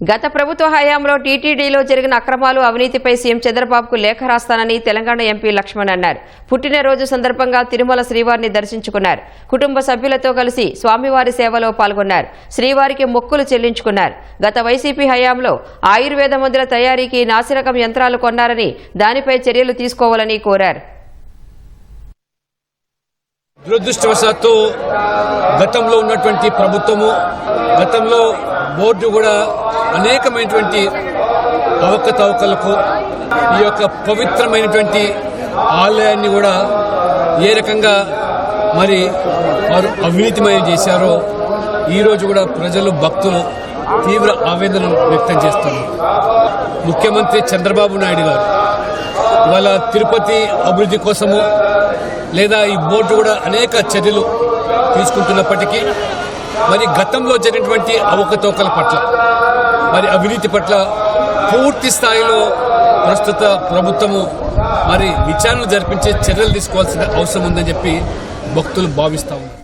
గత ప్రభుత్వ హయాంలో టీటీడీలో జరిగిన అక్రమాలు అవినీతిపై సీఎం చంద్రబాబుకు లేఖ రాస్తానని తెలంగాణ ఎంపీ లక్ష్మణ్ అన్నారు. పుట్టినరోజు సందర్భంగా తిరుమల శ్రీవారిని దర్శించుకున్నారు. కుటుంబ సభ్యులతో కలిసి స్వామివారి సేవలో పాల్గొన్నారు. శ్రీవారికి మొక్కులు చెల్లించుకున్నారు. గత వైసీపీ హయాంలో ఆయుర్వేద మందుల తయారీకి నాసిరకం యంత్రాలు కొన్నారని దానిపై చర్యలు తీసుకోవాలని కోరారు. దురదృష్టవశాత్తు గతంలో ఉన్నటువంటి ప్రభుత్వము గతంలో బోర్డు కూడా అనేకమైనటువంటి అవకతవకలకు ఈ యొక్క పవిత్రమైనటువంటి ఆలయాన్ని కూడా ఏ రకంగా మరి వారు అవినీతిమయం చేశారో ఈరోజు కూడా ప్రజలు భక్తులు తీవ్ర ఆవేదన వ్యక్తం చేస్తున్నారు. ముఖ్యమంత్రి చంద్రబాబు నాయుడు గారు వాళ్ళ తిరుపతి అభివృద్ధి కోసము లేదా ఈ బోర్డు కూడా అనేక చర్యలు తీసుకుంటున్నప్పటికీ మరి గతంలో జరిగినటువంటి అవకతవకల పట్ల మరి అవినీతి పట్ల పూర్తి స్థాయిలో ప్రస్తుత ప్రభుత్వము మరి విచారణ జరిపించే చర్యలు తీసుకోవాల్సిన అవసరం ఉందని చెప్పి భక్తులు భావిస్తా ఉన్నారు.